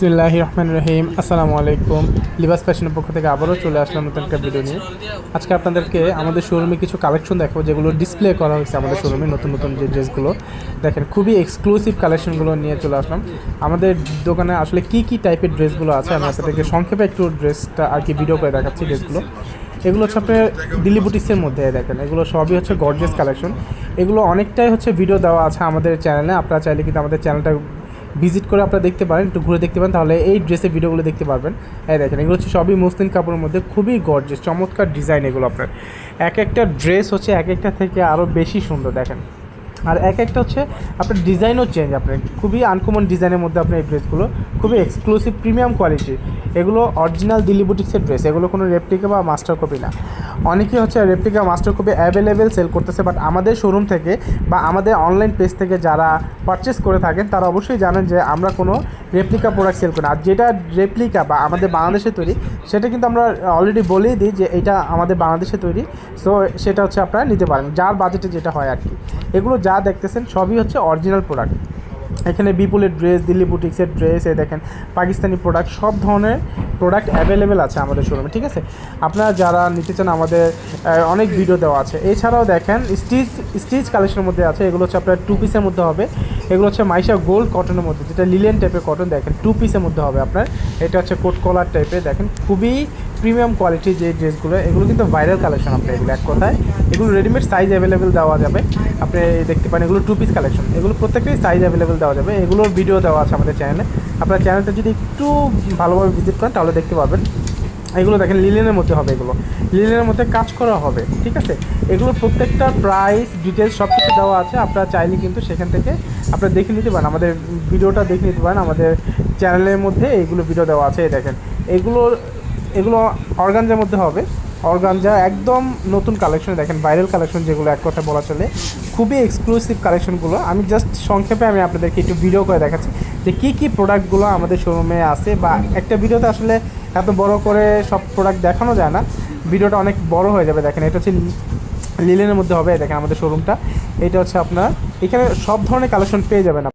বিসমিল্লাহ রহমান রহিম। আসসালামু আলাইকুম। লিবাস ফ্যাশনের পক্ষ থেকে আবারও চলে আসলাম নতুন একটা ভিডিও নিয়ে। আজকে আপনাদেরকে আমাদের শোরুমে কিছু কালেকশন দেখাবো, যেগুলো ডিসপ্লে করা হয়েছে আমাদের শোরুমে নতুন নতুন যে ড্রেসগুলো দেখেন, খুবই এক্সক্লুসিভ কালেকশনগুলো নিয়ে চলে আসলাম। আমাদের দোকানে আসলে কি কি টাইপের ড্রেসগুলো আছে, আমি আপনাদেরকে সংক্ষেপে একটু ড্রেসটা আর কি ভিডিও করে দেখাচ্ছি ড্রেসগুলো এগুলো হচ্ছে আপনার দিল্লি বুটিক্সের মধ্যে, দেখেন, এগুলো সবই হচ্ছে গর্জেস কালেকশন এগুলো অনেকটাই হচ্ছে ভিডিও দেওয়া আছে আমাদের চ্যানেলে আপনারা চাইলে কিন্তু আমাদের চ্যানেলটা ভিজিট করে আপনারা দেখতে পারেন, একটু ঘুরে দেখতে পারেন, তাহলে এই ড্রেসের ভিডিওগুলো দেখতে পারবেন। এই দেখেন, এগুলো হচ্ছে সবই মুসলিম কাপড়ের মধ্যে, খুবই গর্জেস চমৎকার ডিজাইন এগুলো আপনার। এক একটা ড্রেস হচ্ছে এক একটা থেকে আরও বেশি সুন্দর, দেখেন। আর এক একটা হচ্ছে আপনার ডিজাইনও চেঞ্জ আপনার। খুবই আনকমন ডিজাইনের মধ্যে আপনার এই ড্রেসগুলো খুবই এক্সক্লুসিভ প্রিমিয়াম কোয়ালিটির এগুলো অরিজিনাল দিল্লি বুটিক্সের ড্রেস এগুলো কোনো রেপ্লিকা বা মাস্টার কপি না। অনেকেই হচ্ছে replica master copy available sale করতেছে বাট আমাদের শোরুম থেকে বা আমাদের অনলাইন পেজ থেকে যারা পারচেস করে থাকেন, তারা অবশ্যই জানেন যে আমরা কোনো রেপ্লিকা প্রোডাক্ট সেল করি। আর যেটা রেপ্লিকা বা আমাদের বাংলাদেশে তৈরি, সেটা কিন্তু আমরা অলরেডি বলেই দিই যে এটা আমাদের বাংলাদেশে তৈরি। সো সেটা হচ্ছে আপনারা নিতে পারেন। যার বাজেটে যেটা হয় আর কি। এগুলো যা দেখতেছেন সবই হচ্ছে অরিজিনাল প্রোডাক্ট এখানে বিপুলের ড্রেস দিল্লি বুটিক্সের ড্রেস এই দেখেন, পাকিস্তানি প্রোডাক্ট সব ধরনের প্রোডাক্ট অ্যাভেলেবেল আছে আমাদের শোরুমে ঠিক আছে? আপনারা যারা নিতে চান আমাদের অনেক ভিডিও দেওয়া আছে। এছাড়াও দেখেন স্টিচ স্টিচ কালেকশনের মধ্যে আছে, এগুলো হচ্ছে আপনার টু পিসের মধ্যে হবে। এগুলো হচ্ছে মাইশা গোল্ড কটনের মধ্যে, যেটা লিলেন টাইপের কটন দেখেন টু পিসের মধ্যে হবে আপনার। এটা হচ্ছে কোট কলার টাইপের দেখেন, খুবই প্রিমিয়াম কোয়ালিটির যে ড্রেসগুলো এগুলো কিন্তু ভাইরাল কালেকশন আপনার এগুলো, এক কথায়। এগুলো রেডিমেড সাইজ অ্যাভেলেবেল দেওয়া যাবে। আপনি দেখতে পারেন, এগুলো টু পিস কালেকশন এগুলো প্রত্যেকটাই সাইজ অ্যাভেলেবেল দেওয়া যাবে। এগুলোর ভিডিও দেওয়া আছে আমাদের চ্যানেলে আপনার চ্যানেলটা যদি একটু ভালোভাবে ভিজিট করেন, তাহলে দেখতে পাবেন এগুলো দেখেন লিলেনের মধ্যে হবে এগুলো। লিলেনের মধ্যে কাজ করা হবে, ঠিক আছে? এগুলো প্রত্যেকটা প্রাইস ডিটেলস সব কিছু দেওয়া আছে। আপনারা চাইলে কিন্তু সেখান থেকে আপনারা দেখে নিতে পারেন। আমাদের ভিডিওটা দেখে নিতে পারেন। আমাদের চ্যানেলের মধ্যে এইগুলো ভিডিও দেওয়া আছে দেখেন। এগুলোর এগুলো অর্গানজার মধ্যে হবে। অর্গানজা একদম নতুন কালেকশন দেখেন ভাইরাল কালেকশন যেগুলো এক কথা বলা চলে। খুবই এক্সক্লুসিভ কালেকশনগুলো আমি জাস্ট সংক্ষেপে আমি আপনাদেরকে একটু ভিডিও করে দেখাচ্ছি যে কী কী প্রোডাক্টগুলো আমাদের শোরুমে আছে বা একটা ভিডিওতে আসলে এত বড় করে সব প্রোডাক্ট দেখানো যায় না। ভিডিওটা অনেক বড় হয়ে যাবে, দেখেন। এটা হচ্ছে লিলেনের মধ্যে হবে, দেখেন আমাদের শোরুমটা এটা হচ্ছে আপনার, এখানে সব ধরনের কালেকশন পেয়ে যাবেন